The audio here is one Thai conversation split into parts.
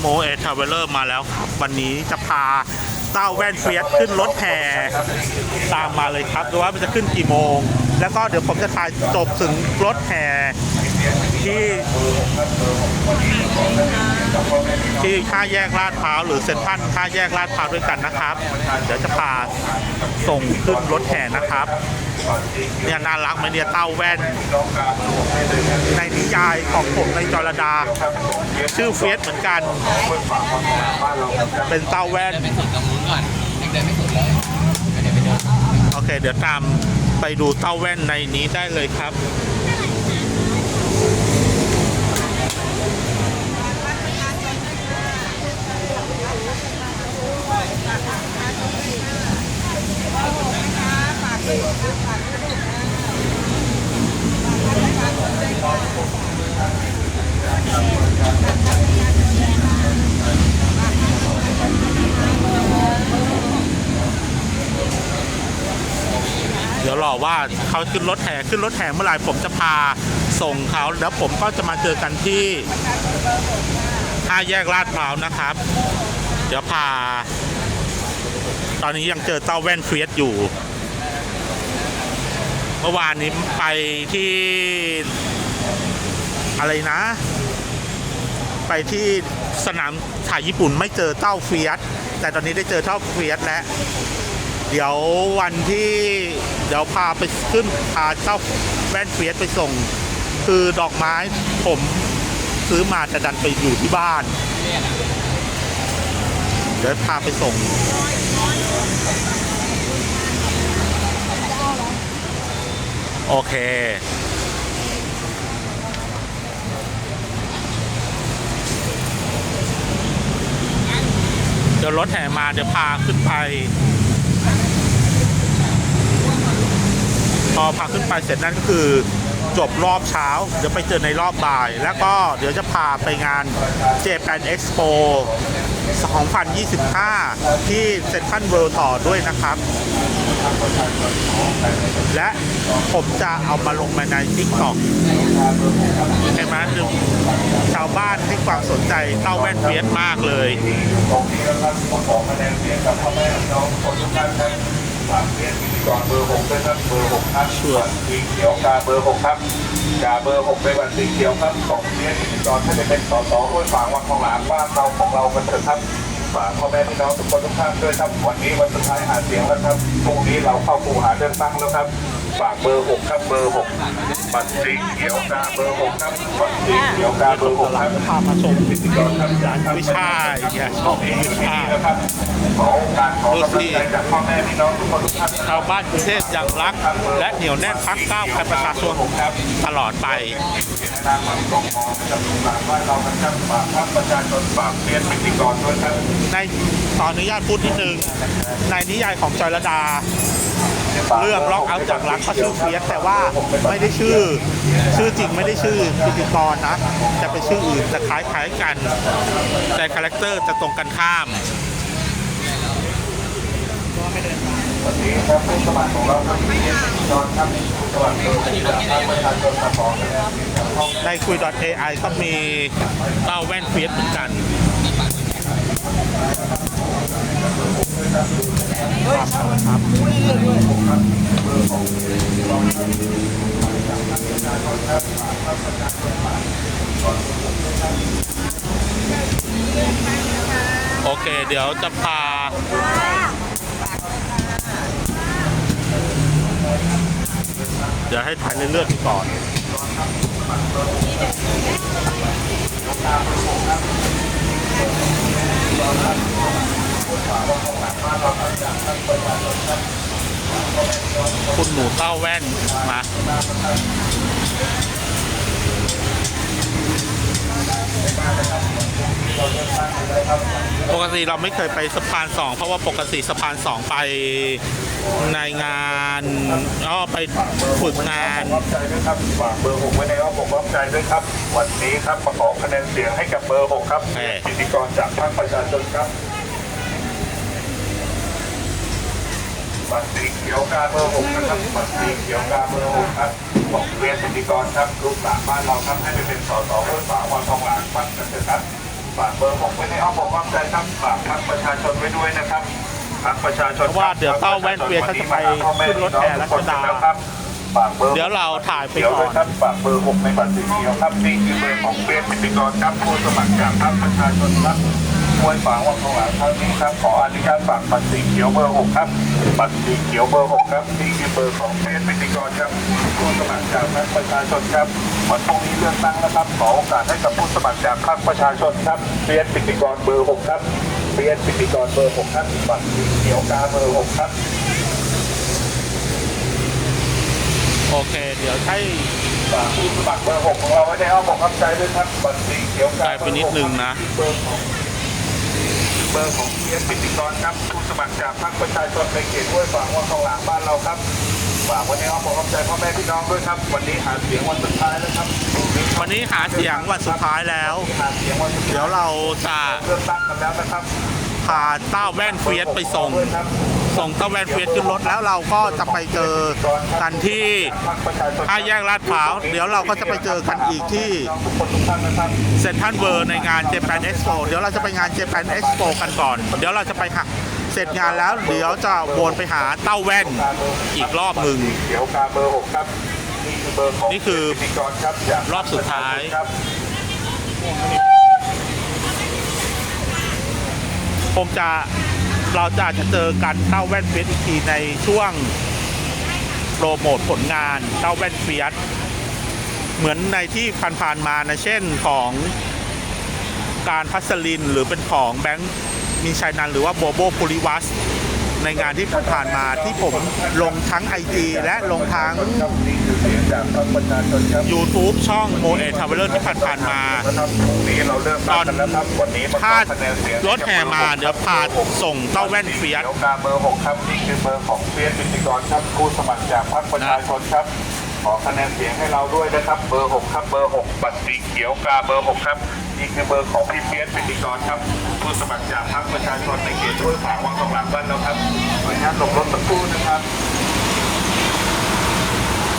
โมเอทาวเวลเลอร์มาแล้วครับ วันนี้จะพาเต้าแว่นเฟียสขึ้นรถแห่ตามมาเลยครับดูว่ามันจะขึ้นกี่โมง แล้วก็เดี๋ยวผมจะถ่ายจบถึงรถแห่ที่ ที่ท่าแยกลาดพร้าวหรือเซ็นทรัลท่าแยกลาดพร้าวด้วยกันนะครับ เดี๋ยวจะพาส่งขึ้นรถแห่นะครับเนี่ยน่ารักไหมเนี่ยเต้าแว่น ในนิยายของผมในจรดา ชื่อเฟสเหมือนกัน เป็นเต้าแว่นโอเค เดี๋ยวตามไปดูเต้าแว่นในนี้ได้เลยครับ เดี๋ยวรอว่าเขาขึ้นรถแห่ขึ้นรถแห่เมื่อไหร่ผมจะพาส่งเขาแล้วผมก็จะมาเจอกันที่ห้าแยกลาดพร้าวนะครับ เดี๋ยวพา ตอนนี้ยังเจอเต้าแว่นเฟียสอยู่ เมื่อวานนี้ไปที่ อะไรนะ ไปที่สนามถ่ายญี่ปุ่นไม่เจอเต้าเฟียสแต่ตอนนี้ได้เจอเต้าเฟียสแล้วเดี๋ยววันที่เดี๋ยวพาไปขึ้นพาเจ้าแว่นเฟียสไปส่ง คือดอกไม้ผมซื้อมาจะดันไปอยู่ที่บ้าน เดี๋ยวพาไปส่ง โอเค เดี๋ยวรถแห่มาเดี๋ยวพาขึ้นไป พอพาขึ้นไปเสร็จนั่นก็คือ จบรอบเช้า เดี๋ยวไปเจอในรอบบ่าย แล้วก็เดี๋ยวจะพาไปงาน Japan Expo 2025 ที่เซ็นทรัลเวิลด์ต่อด้วยนะครับ และผมจะเอามาลงมาใน TikTok ใช่ไหมคือชาวบ้านให้ความสนใจเต้าแว่นเฟียสมากเลย ตรงนี้นะครับขอคะแนนเสียงกับพ่อแม่พี่น้องคนทุกท่านครับฝากเรียนพิธีกรเบอร์หกด้วยครับเบอร์หกครับชัวร์สีเขียวกาเบอร์หกครับกาเบอร์หกเป็นวันสีเขียวครับของเรียนพิธีกรท่านจะเป็นสสห้วยฝางวังทองหลางบ้านเราของเรากันเถอะครับฝากพ่อแม่พี่น้องทุกคนทุกท่านด้วยครับวันนี้วันสุดท้ายหาเสียงแล้วครับพรุ่งนี้เราเข้าคูหาเลือกตั้งแล้วครับ ฝากเบอร์หกครับเบอร์หก บัตรสีเขียวกาเบอร์หกครับบัตรสีเขียวกาเบอร์หกครับพามาชมพิธีกรครับจากไม่ใช่เนี่ยชอมงนี้อยู่ที่ใช่นี่นะครับขอกาสขอกำลังใจจากพ่อแม่พี่น้องทุกคนทุกท่านชาวบ้านกรุงเทพยังรัก และเหนียวแน่นพักก้าวไกลประชาชนตลอดไปนางมันกองมองกับฝากบ้าเรากันครับฝากภาคประชาชนฝากเรียนพิธีกรด้วยครับในขออนุญาตพูดนิดนึงในนิยายของจอยระดา เรื่องล็อกเอาจากรักเขาชื่อเฟียสแต่ว่าไม่ได้ชื่อ ชื่อจริงไม่ได้ชื่อพิธีกรนะ จะเป็นชื่ออื่นจะคล้ายๆกัน แต่คาแรคเตอร์จะตรงกันข้ามวันนี้ครับผู้สมัครของเราครับเรียนพิธีกรครับสวัสดีจากภาคประชาชนมาขอคะแนนเสียงจากห้องในคุย .ai ก็มีเต้าแว่นเฟียสเหมือนกัน โอเค เดี๋ยวจะพาเดี๋ยวให้ถ่ายเรื่อยๆไปก่อนคุ ณหนูเต้าแว่นมาปกติเราไม่เคยไปสะพานสองเพราะว่าปกติสะพานสองไปในงานก็ไปฝึกงานขอบใจด้วยครับฝากเบอร์หกไว้ในอ้อมอกอ้อมใจด้วยครับ วันนี้ครับมาขอคะแนนเสียงให้กับเบอร์หกครับเอ่อพิธีกรจากภาคประชาชนครับ บัตรสีเขียวกาเบอร์หกนะครับบัตรสีเขียวกาเบอร์หกครับของเรียนพิธีกรครับลูกหลานบ้านเราครับให้ไปเป็นสสเพื่อฝากวันทองหลางปันกันเถอะครับฝากเบอร์หกไว้ในอ้อมอกอ้อมใจครับฝากพักประชาชนไว้ด้วยนะครับพักประชาชนว่าเดี๋ยวเต้าแว่นเวียนเขาจะไปขึ้นรถแห่รัชดาฝากเบอร์เดี๋ยวเราถ่ายไปก่อนครับฝากเบอร์หกในบัตรสีเขียวครับนี่คือเบอร์ของเบียนพิธีกรครับผู้สมัครจากพรรคประชาชนครับ มวยฝางวังทองหลางครั้งนี้ครับขออนุญาตฝากบัตรสีเขียวเบอร์หกครับบัตรสีเขียวเบอร์หกครับนี่คือเบอร์ของเบียนพิธีกรครับผู้สมัครจากพรรคประชาชนครับวันพรุ่งนี้เลือกตั้งนะครับขอโอกาสให้กับผู้สมัครจากพรรคประชาชนครับเบียนพิธีกรเบอร์หกครับเบียนพิธีกรเบอร์หกครับบัตรสีเขียวกาเบอร์หกครับโอเค เดี๋ยวให้ฝากผู้สมัครเบอร์หกของเราไว้ในอ้อมอกอ้อมใจด้วยครับบัตรสีเขียวไกลไปนิดนึงนะ เบอร์ของเบอร์ของเพียรปิติกรครับผู้สมัครจากพรรคประชาชนในเขตห้วยฝางวังทองหลางบ้านเราครับฝากไว้ในอ้อมอกอ้อมใจพ่อแม่พี่น้องด้วยครับ วันนี้หาเสียงวันสุดท้ายแล้วครับ วันนี้หาเสียงวันสุดท้ายแล้วหาเสียงวันสุดท้ายเดี๋ยวเราจะเลือกตั้งกันแล้วนะครับพาเต้าแว่นเฟียสไปส่ง ส่งเต้าแว่นเฟียสขึ้นรถแล้วเราก็จะไปเจอกันที่พรรคประชาชนห้าแยกลาดพร้าว เดี๋ยวเราก็จะไปเจอกันอีกที่ทุกคนทรับเซนทันเวอร์ในงาน Japan Expo เดี๋ยวเราจะไปงาน Japan Expo กันก่อน เดี๋ยวเราจะไปหาเสร็จงานแล้วเดี๋ยวจะวนไปหาเต้าแว่นอีกรอบหนึ่งเขียวกาเบอร์หกครับนี่คือเบอร์ของรครับจากรอบสุดท้าย ผมจะ เราจะจะเจอกันเต้าแว่นเฟียสอีกทีในช่วงโปรโมทผลงานเต้าแว่นเฟียสเหมือนในที่ผ่านๆมานะเช่นของการพัสลินหรือเป็นของแบงค์มีชัยนันหรือว่าโบโบพูริวัส ในงานที่ผ่านมาที่ผมลงทั้ง IG และลงทั้งยงจากพรรคประชาชนครับ YouTube ช่องโมเอทาวเวอร์ที่ผ่านๆมานะครับพรุ่งนี้เราเริ่มตั้งกันแล้วครับวันนี้มาถ้ารถแห่มาเดี๋ยวพาส่งเต้าแว่นเฟียสเขียวกาเบอร์หกครับนี่คือเบอร์ของเฟียสพิธีกรครับผู้สมัครจากพรรคประชาชนครับขอคะแนนเสียงให้เราด้วยนะครับ เบอร์หกครับ เบอร์หกบัตรสีเขียวกาเบอร์หกครับ นี่คือเบอร์ของพี่เฟียสพิธีกรครับ ผู้สมัครจากพรรคประชาชนในเขตห้วยขวางวังทองหลังบ้านเราครับขออนุญาตลงรถสักครู่นะครับ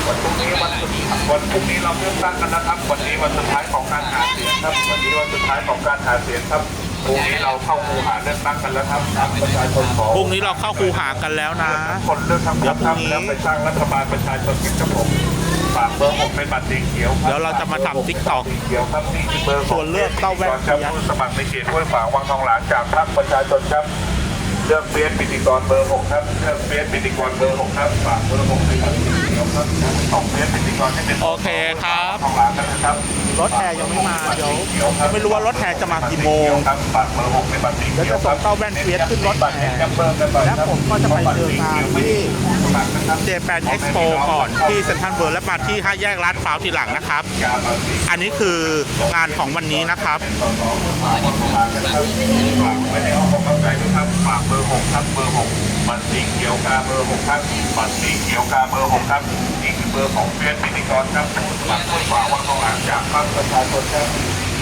วันพรุ่งนี้วันสุดวันพรุ่งนี้เราเลือกตั้งกันนะครับ วันนี้วันสุดท้ายของการหาเสียงครับ วันนี้วันสุดท้ายของการหาเสียงครับพรุ่งนี้เราเข้าคูหาเลือกตั้งกันแล้วครับทางประชาชนขอพรุ่งนี้เราเข้าคูหากันแล้วนะคนเลือกทั้งเดี๋ยวพรุ่งนี้แล้วไปสร้างรัฐบาลประชาชนกันครับผม ฝากเบอร์หกเป็นบัตรสีเขียวคบเดี๋ยวเราจะมาทำ TikTok สีเขียวครับนี่คือเบอร์ขส่วนเลือกเต้าแว่น ครับสผู้สมัครในเขตห้วยฝางวังทองหลางจากพรรคประชาชนครับเลือกเฟียสพิธีกรเบอร์หกครับเลือกเฟียสพิธีกรเบอร์หกครับฝากเบอร์หกเป็นบัตรสีเขียว ครับของเฟียสพิธีกรที่เป็นโอเคครับทองหลางกันนะครับรถแห่ยังไม่มาเดี๋ยวยังไม่รู้ว่ารถแห่จะมากี่โมงครับฝากเบอร์หกเป็นบัตรสีเดี๋ยวจะส่งเต้าแว่นเฟียสขึ้นรถแห่และผมก็จะไปเจองานที่เจแปนเอ็กซ์โปก่อนที่เซนทรัลเวิร์และมาที่ห้าแยกลาดพร้าวทีหลังนะครับ อันนี้คืองานของวันนี้นะครับไม่ได้เอาของกำไรด้วยครับฝากเบอร์หกครับเบอร์หก บัตรสีเขียวกาเบอร์หกครับบัตรสีเขียวกาเบอร์หกครับนี่คือเบอร์ของเฟียสพิธีกรครับฝากฝากว่าเขาอ่านจากพรรคประชาชนครับ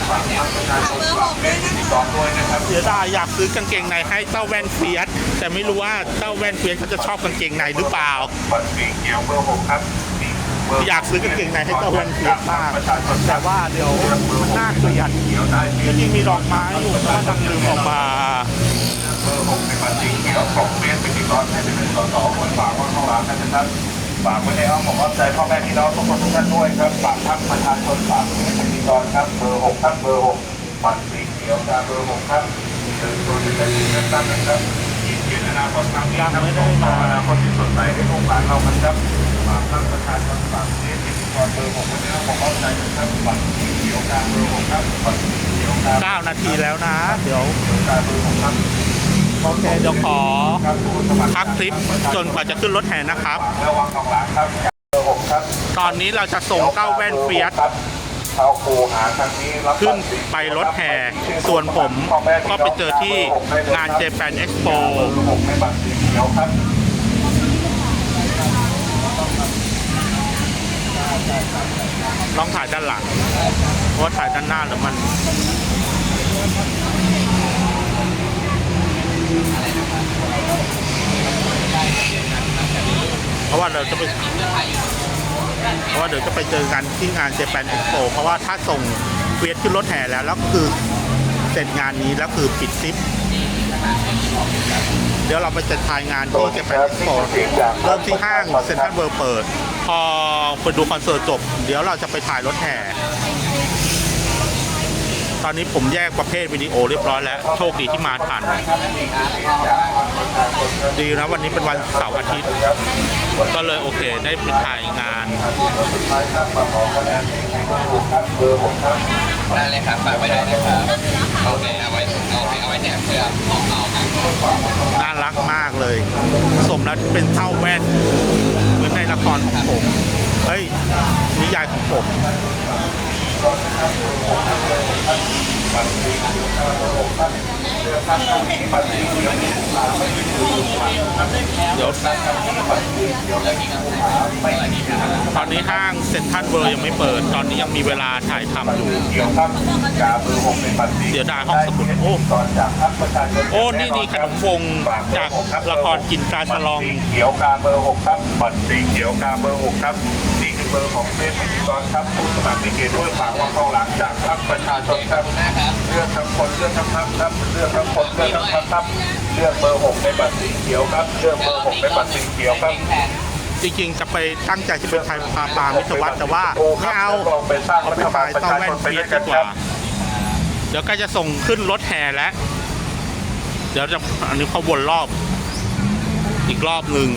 ฝากพรรคประชาชนฝากเฟียสพิธีกรด้วยนะครับเสียดายอยากซื้อกางเกงในให้เต้าแว่นเฟียสแต่ไม่รู้ว่าเต้าแว่นเฟียสเขาจะชอบกางเกงในหรือเปล่าบัตรสีเขียวเบอร์หกครับนี่เบร์ อยากซื้อกางเกงในให้เต้าแว่นเฟียสมากประชาชนคแต่รับว่าเดี๋ยวมันน่าเกลียดเขียวได้จริงๆมีดอกไม้อยู่แต่ว่าดังลืมออกมาเบอร์หกในบัตรสีเขียวของเฟียสพิธีกรให้เป็นสสคนฝากว่าเขาหลานกันนะครับฝากไว้ในอ้อมอกอ้อมใจพ่อแม่พี่น้องทุกคนทุกท่านด้วยครับฝากพักประชาชนฝากเฟียสพิธีกรครับเบอร์หกครับเบอร์หกบัตรสีเขียวครับเบอร์หกครับเชิญชวนในการเลือกตั้งนะครับอีกเย็นอนาคตครั้งนี้ครับส่งต่ออนาคตที่สดใสให้ลูกหลานเรากันครับ ฝากพักประชาชนฝากเฟียสพิธีกรเบอร์หกไว้ในอ้อมอกอ้อมใจนะครับบัตรสีเขียวครับเบอร์หกครับบัตรสีเขียวครับ9นาทีแล้วนะ เดี๋ยวการเบอร์หกครับโอเคเดี๋ยวขอครับผู้สมัครพักคลิปจนกว่าจะขึ้นรถแห่นะครับ ระวังทองหลังครับเบอร์หกครับ ตอนนี้เราจะส่งเต้าแว่นเฟียสครับเข้าคูหาครั้งนี้รับขึ้นไปรถแห่ ส่วนผมก็ไปเจอที่งาน Japan Expo เบอร์หกในบัตรสีเขียวครั ลองถ่ายด้านหลังเพราะว่าถ่ายด้านหน้าแล้วมันเพราะว่าเราจะไปเพราะว่าเดี๋ยวจะไปเจอกันที่งาน Japan Expo เพราะว่าถ้าส่งเฟียสขึ้นรถแห่แล้วแล้วคือเสร็จงานนี้แล้วคือปิดซิป เดี๋ยวเราไปจัดทายงานที่เจะเป็นโซเริ่มที่ห้างเซ็นทรัลเวิลด์เปิด พอไปดูคอนเสิร์ตจบ เดี๋ยวเราจะไปถ่ายรถแห่ ตอนนี้ผมแยกประเภทวิดีโอเรียบร้อยแล้ว โชคดีที่มาทัน ดีนะวันนี้เป็นวันเสาร์อาทิตย์ ก็เลยโอเคได้ไปถ่ายงานได้เลยครับฝากไว้ได้นะครับโอเคเอาไว้โอเคเอาไว้เนี่ยเพื่อเอาเอาครับน่ารักมากเลย สมแล้วที่เป็นเท่าแว่นเหมือนใน ละครของผม เฮ้ยนิยายของผม เดี๋ยวตอนนี้ห้างเซ็นทรัลเวิร์ยังไม่เปิด ตอนนี้ยังมีเวลาถ่ายทำอยู่เกี่ยวกาเบอร์หกเป็นบัตรสีเดี๋ยวได้ห้องสมุดโอ้ก่อนจากพักประชาชนโอ้นี่นี่ขนมวงจากละครกินกาฉลองเขียวกาเบอร์หกครับบัตรสีเขียวกาเบอร์หกครับ เบอร์ของเฟซพิธีกรครับผู้สมัครในเขตด้วยฝากวางกองหลังจากพักประชาชนครับนะครับเลือกทั้งคนเลือกทั้งพักครับเลือกทั้งคนเลือกทั้งพักครับเลือกเบอร์หกในบัตรสีเขียวครับเลือกเบอร์หกในบัตรสีเขียวครับจริงๆจะไปตั้งใจจะเป็นไทยพาปามิตรวัดแต่ว่าไม่เอาไปสร้างเอารัไปฐบาถ่าลยประเต้าชาแว่ชนนไปเฟียด้สวยดีกันกคว่ารับเดี๋ยวใก็จะส่งขึ้นรถแห่แล้ว เดี๋ยวจะอันนี้เขาวนรอบ อีกรอบหนึ่ง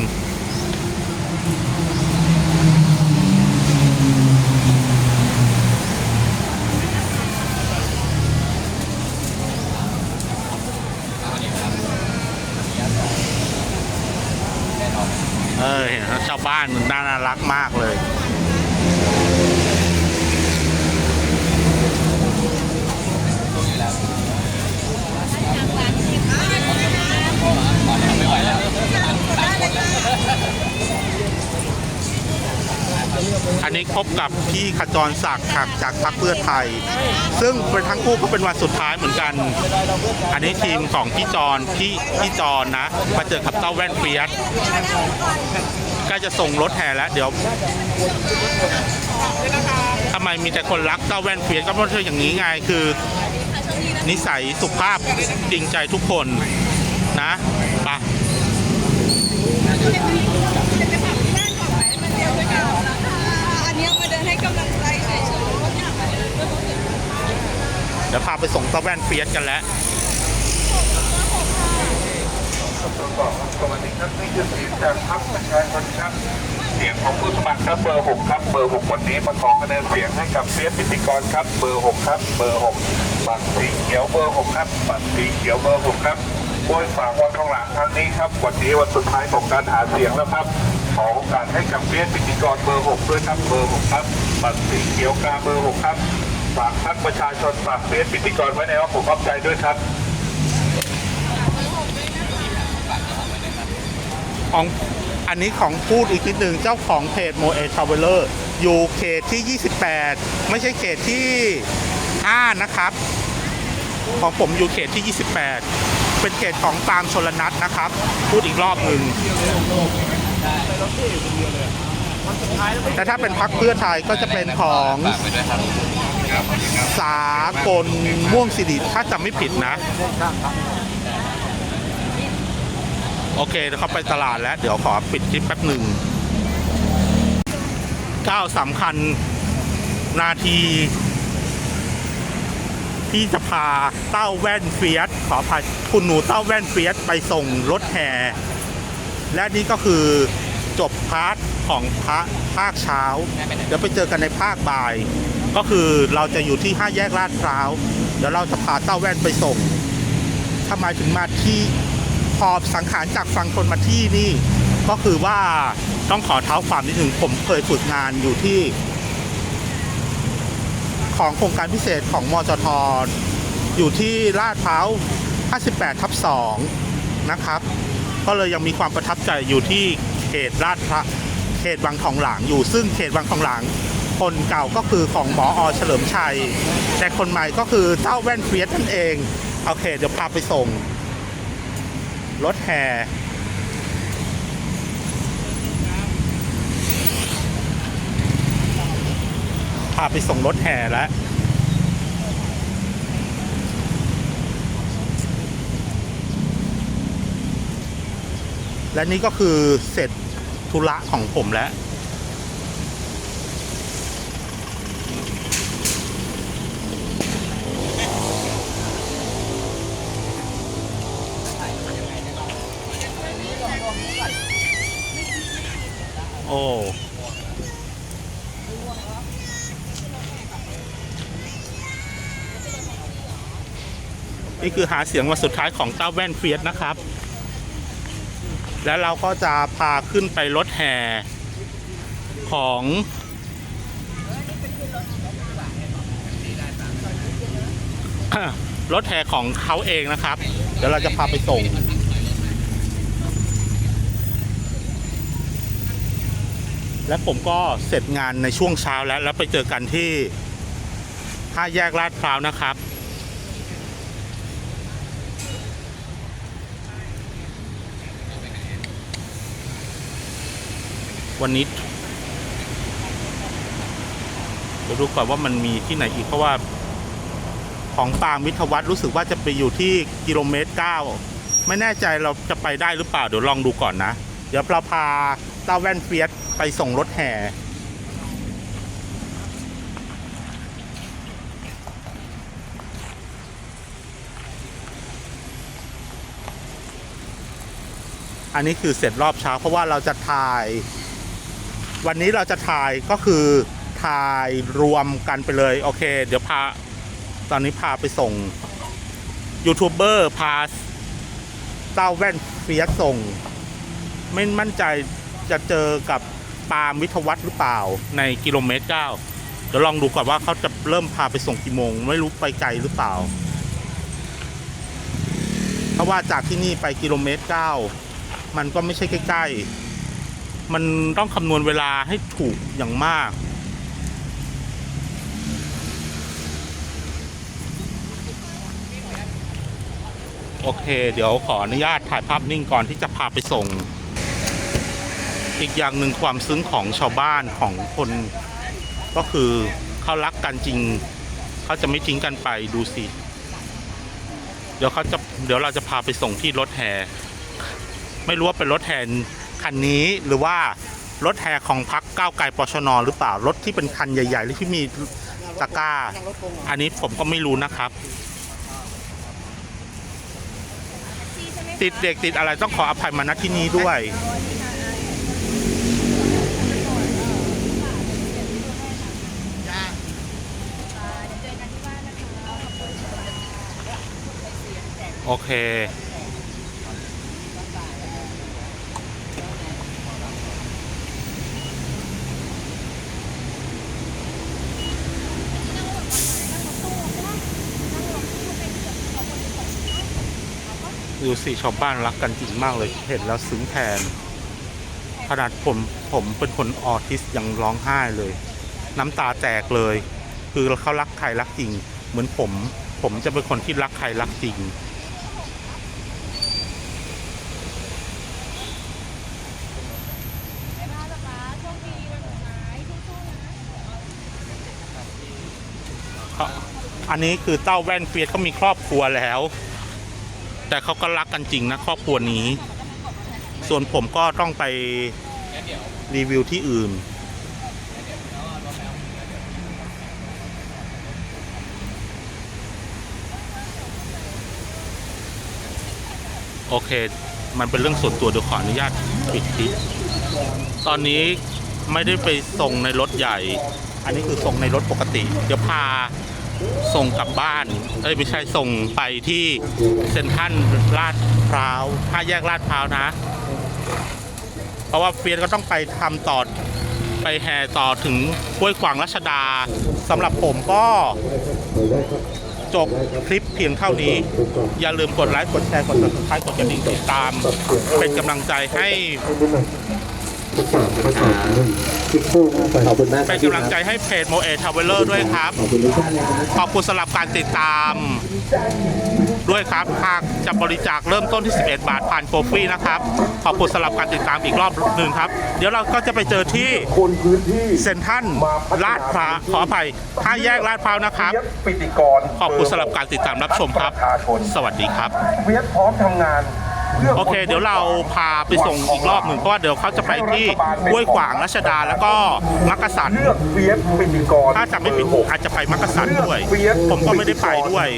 เออ เห็นมชานน่ารักมากเลย อันนี้พบกับพี่ขจรศักดิ์ขักจากพรรคเพื่อไทย ซึ่งเป็นทั้งคู่ก็เป็นวันสุดท้ายเหมือนกัน อันนี้ทีมของพี่จรพี่พี่จรนะ มาเจอกับเต้าแว่นเฟียส ใก็จะส่งรถแห่แล้ว เดี๋ยวทำไมมีแต่คนรักเต้าแว่นเฟียสก็เพราะเธออย่างนี้ไงคือ นิสัยสุภาพจริงใจทุกคนนะไปะเดี๋ยวพาไปส่งเต้าแว่นเฟียสกันแล้ว สวัสดีครับนี่คือเสียงจากพรรคประชาชนครับเสียงของผู้สมัครครับเบอร์หกครับเบอร์หกวันนี้มาขอคะแนนเสียงให้กับเฟียสพิธีกรครับเบอร์หกครับเบอร์หกบัตรสีเขียวเบอร์หกครับบัตรสีเขียวเบอร์หกครับโดยฝากวันข้างหลังครั้งนี้ครับวันนี้วันสุดท้ายของการหาเสียงแล้วครับขอโอกาสให้กับเฟียสพิธีกรเบอร์หกด้วยครับเบอร์หกครับบัตรสีเขียวกาเบอร์หกครับฝากพรรคประชาชนฝากเฟียสพิธีกรไว้ในอ้อมอกอ้อมใจด้วยครับ ของอันนี้ของพูดอีกนิดหนึ่งเจ้าของเพจโมเอทาวเวลเลอร์อยู่เขตที่ 28 ไม่ใช่เขตที่ 5 นะครับ ของผมอยู่เขตที่ 28 เป็นเขตของปาล์มชลนัทนะครับ พูดอีกรอบหนึ่งแต่ถ้าเป็นพักเพื่อไทยก็จะเป็นของฝาครับสากลม่วงสิริถ้าจำไม่ผิดนะ โอเคเดี๋ยวเขาไปตลาดแล้ว เดี๋ยวขอปิดคลิปแป๊บหนึ่งก้าวสำคัญนาที ที่จะพาเต้าแว่นเฟียสขออภัยคุณหนูเต้าแว่นเฟียสไปส่งรถแห่และนี่ก็คือจบพาร์ทของพระภาคเช้า เดี๋ยวไปเจอกันในภาคบ่าย ก็คือเราจะอยู่ที่ห้าแยกลาดพร้าว เดี๋ยวเราจะพาเต้าแว่นไปส่งทำไมถึงมาที่ พอสังขารจากฟังคนมาที่นี่ ก็คือว่าต้องขอเท้าความนิดหนึ่งผมเคยฝึกงานอยู่ที่ ของโครงการพิเศษของมจทอยู่ที่ลาดพร้าว 58 ทับ 2 นะครับ ก็เลยยังมีความประทับใจอยู่ที่เขตลาดพร้าวเขตวังทองหลางอยู่ซึ่งเขตวังทองหลางคนเก่าก็คือของหมออเฉลิมชัย แต่คนใหม่ก็คือเต้าแว่นเฟียสนั่นเอง โอเค เดี๋ยวพาไปส่ง ห่ พาไปส่งรถแห่แล้วและนี่ก็คือเสร็จธุระของผมแล้ว โอ้นี่คือหาเสียงวันสุดท้ายของเต้าแว่นเฟียสนะครับ แล้วเราก็จะพาขึ้นไปรถแห่ของรถแห่ของเขาเองนะครับ เดี๋ยวเราจะพาไปส่ง และผมก็เสร็จงานในช่วงเช้าแล้ว แล้วไปเจอกันที่ห้าแยกลาดพร้าวนะครับ วันนี้เดี๋ยวดูก่อนว่ามันมีที่ไหนอีกเพราะว่าของปางวิทวัฒน์รู้สึกว่าจะไปอยู่ที่กิโลเมตรเก้าไม่แน่ใจเราจะไปได้หรือเปล่า เดี๋ยวลองดูก่อนนะ เดี๋ยวเราพา เต้าแว่นเฟียสไปส่งรถแห่อันนี้คือเสร็จรอบเช้าเพราะว่าเราจะถ่าย วันนี้เราจะถ่ายก็คือถ่ายรวมกันไปเลย โอเค เดี๋ยวพา ตอนนี้พาไปส่งยูทูบเบอร์พาเต้าแว่นเฟียสส่ง ไม่มั่นใจ จะเจอกับปาล์มวิทวัฒน์หรือเปล่าในกิโลเมตรเก้าเดี๋ยวลองดูก่อนว่าเขาจะเริ่มพาไปส่งกี่โมง ไม่รู้ไปไกลหรือเปล่า เพราะว่าจากที่นี่ไปกิโลเมตรเก้ามันก็ไม่ใช่ใกล้ๆ มันต้องคำนวณเวลาให้ถูกอย่างมาก โอเค เดี๋ยวขออนุญาตถ่ายภาพนิ่งก่อนที่จะพาไปส่ง อีกอย่างหนึ่งความซึ้งของชาวบ้านของคนก็คือเขารักกันจริง เขาจะไม่ทิ้งกันไปดูสิ เดี๋ยวเขาจะเดี๋ยวเราจะพาไปส่งที่รถแห่ไม่รู้ว่าเป็นรถแห่คันนี้หรือว่ารถแห่ของพักก้าวไกลปชนหรือเปล่ารถที่เป็นคันใหญ่ๆหรือที่มีตะกร้า อันนี้ผมก็ไม่รู้นะครับ ติดเด็กติดอะไรต้องขออภัยมาณที่นี้ด้วย โอเค ดูสิชาวบ้านรักกันจริงมากเลย เห็นแล้วซึ้งแทน ขนาดผมผมเป็นคนออทิสยังร้องไห้เลย น้ำตาแตกเลย คือเขารักใครรักจริง เหมือนผม ผมจะเป็นคนที่รักใครรักจริง อันนี้คือเต้าแว่นเฟียสเขามีครอบครัวแล้ว แต่เขาก็รักกันจริงนะครอบครัวนี้ ส่วนผมก็ต้องไปรีวิวที่อื่น โอเค มันเป็นเรื่องส่วนตัวเดี๋ยวขออนุญาตปิดคลิปตอนนี้ไม่ได้ไปส่งในรถใหญ่ อันนี้คือส่งในรถปกติ เดี๋ยวพา ส่งกลับบ้าน เอ้ยไม่ใช่ส่งไปที่เซ็นทรัลลาดพร้าวห้าแยกลาดพร้าวนะ เพราะว่าเฟียสก็ต้องไปทำต่อไปแห่ต่อถึงห้วยขวางรัชดาสำหรับผมก็จบคลิปเพียงเท่านี้ อย่าลืมกดไลค์ กดแชร์ กด subscribe กดกระดิ่งติดตาม เป็นกำลังใจให้ ขอบคุณมากเป็นกำลังใจให้เพจโมเอทาวเวลเลอร์ด้วยครับ ขอบคุณทุกท่านเลยนะครับขอบคุณสำหรับการติดตาม ด้วยครับ หากจะบริจาคเริ่มต้นที่ 11 บาทผ่านโกฟี่นะครับ ขอบคุณสำหรับการติดตามอีกรอบหนึ่งครับ เดี๋ยวเราก็จะไปเจอที่คนพื้นที่เซ็นทรัลลาดพร้าวขออภัยห้าแยกลาดพร้าวนะครับ เวียดปิติกรขอบคุณสำหรับการติดตามรับชมครับ ประชาชนสวัสดีครับ เวียดพร้อมทำงาน โอเค เดี๋ยวเราพาไปส่งอีกรอบหนึ่งเพราะว่าเดี๋ยวเขาจะไปที่ห้วยขวางรัชดาแล้วก็มักกะสันเลือกเฟียสปิติกรถ้าจำไม่ผิดอาจจะไปมักกะสันด้วย ผมก็ไม่ได้ไปด้วย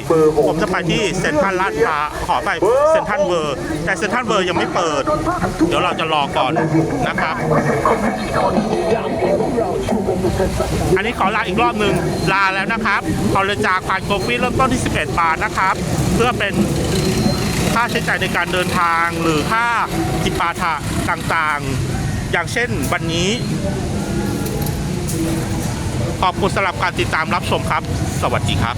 ผมจะไปที่เซ็นทรัลลาดพร้าวขอไปเซ็นทรัลเวิร์ แต่เซ็นทรัลเวิร์ยังไม่เปิด เดี๋ยวเราจะรอก่อนนะครับอันนี้ขอลาอีกรอบหนึ่งลาแล้วนะครับขอเลยจากผ่านโกฟี่เริ่มต้นที่ 11 บาทนะครับ เพื่อเป็น ค่าใช้จ่ายในการเดินทางหรือค่าจิปาถะต่างๆ อย่างเช่นวันนี้ ขอบคุณสำหรับการติดตามรับชมครับ สวัสดีครับ